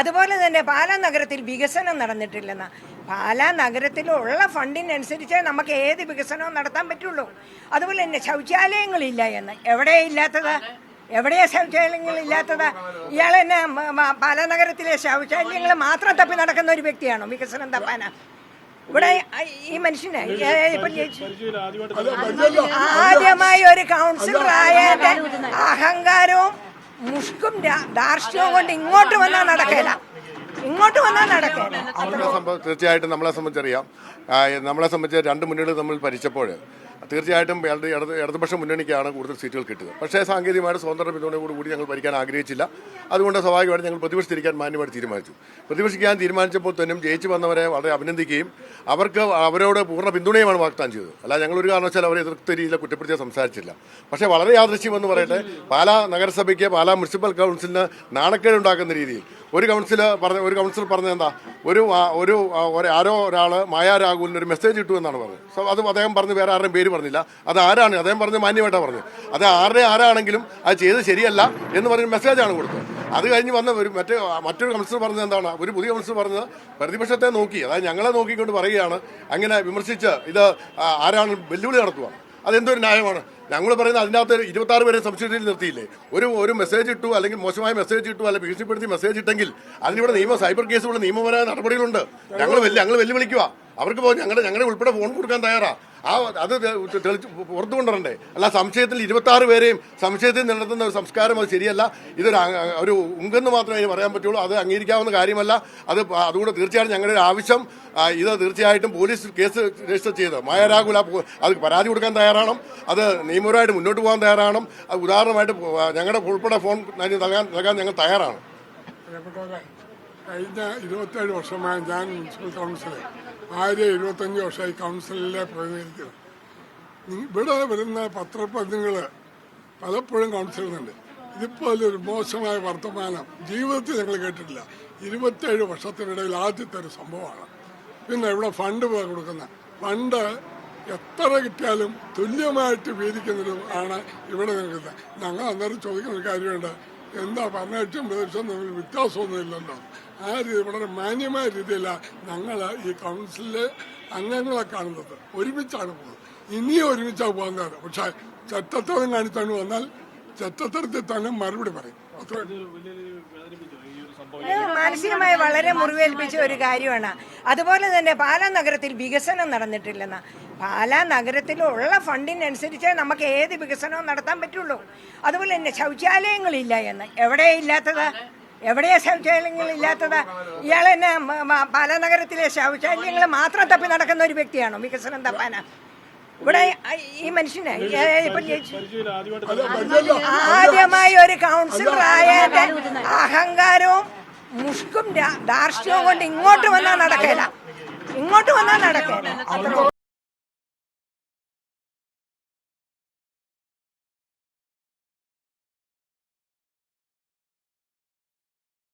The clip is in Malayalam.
അതുപോലെ തന്നെ പാലാ നഗരത്തിൽ വികസനം നടന്നിട്ടില്ലെന്ന. പാലാ നഗരത്തിലുള്ള ഫണ്ടിനനുസരിച്ച് നമുക്ക് ഏത് വികസനവും നടത്താൻ പറ്റുള്ളൂ. അതുപോലെ തന്നെ ശൗചാലയങ്ങളില്ല എന്ന്. എവിടെ ഇല്ലാത്തത്? എവിടെയാ ശൗചാലയങ്ങൾ ഇല്ലാത്തത്? ഇയാൾ തന്നെ പാലാ നഗരത്തിലെ ശൗചാലയങ്ങൾ മാത്രം തപ്പി നടക്കുന്ന ഒരു വ്യക്തിയാണോ വികസനം തപ്പാനാ ഇവിടെ ഈ മനുഷ്യനെ ആദ്യമായി ഒരു കൗൺസിലർ ആയതിന്റെ അഹങ്കാരവും മുഷ്കും ധാർഷ്ട്യവും കൊണ്ട് ഇങ്ങോട്ട് വന്നാൽ നടക്കില്ല ഇങ്ങോട്ട് വന്നാൽ നടക്കില്ല തീർച്ചയായിട്ടും നമ്മളെ സംബന്ധിച്ചറിയാം. നമ്മളെ സംബന്ധിച്ച് രണ്ട് മുന്നണികൾ തമ്മിൽ ഭരിച്ചപ്പോൾ തീർച്ചയായിട്ടും ഇടത് ഇടത് ഇടതുപക്ഷ മുന്നണിക്കാണ് കൂടുതൽ സീറ്റുകൾ കിട്ടുക. പക്ഷേ സാങ്കേതികമായിട്ട് സ്വതന്ത്ര പിന്തുണയോട് കൂടി ഞങ്ങൾ ഭരിക്കാൻ ആഗ്രഹിച്ചില്ല. അതുകൊണ്ട് സ്വാഭാവികമായിട്ട് ഞങ്ങൾ പ്രതിപക്ഷത്തിരിക്കാൻ മാന്യമായിട്ട് തീരുമാനിച്ചു. പ്രതിപക്ഷിക്കാൻ തീരുമാനിച്ചപ്പോൾ തന്നെയും ജയിച്ചു വന്നവരെ വളരെ അഭിനന്ദിക്കുകയും അവർക്ക് അവരോട് പൂർണ പിന്തുണയുമാണ് വാഗ്ദാനം ചെയ്തത്. അല്ല ഞങ്ങൾ ഒരു കാരണവശാൽ അവരെ എതിർത്ത രീതിയിൽ കുറ്റപ്പെടുത്തിയ സംസാരിച്ചില്ല. പക്ഷേ വളരെ യാദൃശ്യം എന്ന് പറയട്ടെ പാലാ നഗരസഭയ്ക്ക് പാലാ മുനിസിപ്പൽ കൗൺസിലിന് നാണക്കേടുണ്ടാക്കുന്ന രീതിയിൽ ഒരു കൗൺസിൽ പറഞ്ഞ ഒരു കൗൺസിൽ പറഞ്ഞത് എന്താ? ഒരു ഒരു ആരോ ഒരാൾ മായാ രാഹുലിന് ഒരു മെസ്സേജ് ഇട്ടു എന്നാണ് പറഞ്ഞത്. സോ അത് അദ്ദേഹം പറഞ്ഞ് വേറെ ആരുടെയും പേര് പറഞ്ഞില്ല. അത് ആരാണ്? അദ്ദേഹം പറഞ്ഞ് മാന്യമായിട്ടാണ് പറഞ്ഞത്. അത് ആരുടെ ആരാണെങ്കിലും അത് ചെയ്ത് ശരിയല്ല എന്ന് പറഞ്ഞ മെസ്സേജാണ് കൊടുത്തത്. അത് കഴിഞ്ഞ് വന്ന ഒരു മറ്റേ മറ്റൊരു കൗൺസിലർ പറഞ്ഞത് എന്താണ്? ഒരു പുതിയ കൗൺസിലർ പറഞ്ഞത് പ്രതിപക്ഷത്തെ നോക്കി അതായത് ഞങ്ങളെ നോക്കിക്കൊണ്ട് പറയുകയാണ് അങ്ങനെ വിമർശിച്ച് ഇത് ആരാണ് വെല്ലുവിളി നടത്തുക. അതെന്തൊരു ന്യായമാണ്? ഞങ്ങൾ പറയുന്നത് അതിനകത്ത് ഇരുപത്തി ആറ് പേരെ സബ്സിഡിയിൽ നിർത്തിയില്ലേ? ഒരു ഒരു മെസ്സേജ് ഇട്ടു അല്ലെങ്കിൽ മോശമായ മെസ്സേജ് ഇട്ടു അല്ലെങ്കിൽ ഭീഷണിപ്പെടുത്തി മെസ്സേജ് ഇട്ടെങ്കിൽ അതിനിവിടെ നിയമ സൈബർ കേസുകൾ നിയമപരമായ നടപടികളുണ്ട്. ഞങ്ങൾ വെല്ലു ഞങ്ങൾ വെല്ലുവിളിക്കുക അവർക്ക് ഞങ്ങളുടെ ഞങ്ങളുടെ ഉൾപ്പെടെ ഫോൺ കൊടുക്കാൻ തയ്യാറാ. ആ അത് തെളിച്ച് പുറത്തു കൊണ്ടുവരണ്ടേ അല്ല സംശയത്തിൽ ഇരുപത്തി ആറ് പേരെയും സംശയത്തിൽ നിലനിർത്തുന്ന ഒരു സംസ്കാരം അത് ശരിയല്ല. ഇതൊരു ഒരു ഉങ്കെന്ന് മാത്രമേ അതിന് പറയാൻ പറ്റുള്ളൂ. അത് അംഗീകരിക്കാവുന്ന കാര്യമല്ല. അത് അതുകൊണ്ട് തീർച്ചയായിട്ടും ഞങ്ങളുടെ ആവശ്യം. ഇത് തീർച്ചയായിട്ടും പോലീസ് കേസ് രജിസ്റ്റർ ചെയ്ത്. മായാരാകുല അത് പരാതി കൊടുക്കാൻ തയ്യാറാണ്. അത് നിയമപരമായിട്ട് മുന്നോട്ട് പോകാൻ തയ്യാറാണ്. അത് ഉദാഹരണമായിട്ട് ഞങ്ങളുടെ ഉൾപ്പെടെ ഫോൺ നൽകാൻ നൽകാൻ ഞങ്ങൾ തയ്യാറാണ്. കഴിഞ്ഞ ഇരുപത്തേഴ് വർഷമായി ഞാൻ മുനിസിപ്പൽ കൗൺസിലർ. ആയിരം ഇരുപത്തഞ്ച് വർഷമായി കൗൺസിലിലെ പ്രതിനിധികൾ ഇവിടെ വരുന്ന പത്രപ്രതിനിധികൾ പലപ്പോഴും കൗൺസിലുന്നുണ്ട് ഇതിപ്പോൾ ഒരു മോശമായ വർത്തമാനം ജീവിതത്തിൽ ഞങ്ങൾ കേട്ടിട്ടില്ല. ഇരുപത്തേഴ് വർഷത്തിനിടയിൽ ആദ്യത്തെ ഒരു സംഭവമാണ്. പിന്നെ ഇവിടെ ഫണ്ട് കൊടുക്കുന്ന ഫണ്ട് എത്ര കിട്ടിയാലും തുല്യമായിട്ട് വീതിക്കുന്നതും ആണ് ഇവിടെ നിൽക്കുന്നത്. ഞങ്ങൾ അന്നേരം ചോദിക്കുന്ന കാര്യമുണ്ട്. എന്താ ഭരണപക്ഷം പ്രതിപക്ഷം തമ്മിൽ വ്യത്യാസമൊന്നും ഇല്ലല്ലോ ആ രീതി വളരെ മാന്യമായ രീതിയിലാണ് ഞങ്ങൾ ഈ കൗൺസിലിലെ അംഗങ്ങളെ കാണുന്നത്. ഒരുമിച്ചാണ് പോകുന്നത്. ഇനിയും ഒരുമിച്ചാണ് പോകുന്നത്. പക്ഷേ ചെറ്റത്തരം കാണിച്ചാണ് വന്നാൽ ചെറ്റത്തരത്തിൽ തന്നെ മറുപടി പറയും. അത്ര മാനസികമായി വളരെ മുറിവേൽപ്പിച്ച ഒരു കാര്യമാണ്. അതുപോലെ തന്നെ പാലാ നഗരത്തിൽ വികസനം നടന്നിട്ടില്ലെന്ന. പാലാ നഗരത്തിലുള്ള ഫണ്ടിനനുസരിച്ച് നമുക്ക് ഏത് വികസനവും നടത്താൻ പറ്റുള്ളൂ. അതുപോലെ തന്നെ ശൗചാലയങ്ങളില്ല എന്ന്. എവിടെ ഇല്ലാത്തത്? എവിടെയാ ശൗചാലയങ്ങൾ ഇല്ലാത്തത്? ഇയാൾ തന്നെ പാലാ നഗരത്തിലെ ശൗചാലയങ്ങൾ മാത്രം തപ്പി നടക്കുന്ന ഒരു വ്യക്തിയാണോ വികസനം തപ്പാനാ? ഇവിടെ ഈ മനുഷ്യനെ ആദ്യമായി ഒരു കൗൺസിലർ ആയതിന്റെ അഹങ്കാരവും മുഷ്കും ദാർഷ്ട്യവും കൊണ്ട് ഇങ്ങോട്ട് വന്നാൽ നടക്കില്ല ഇങ്ങോട്ട് വന്നാൽ നടക്കില്ല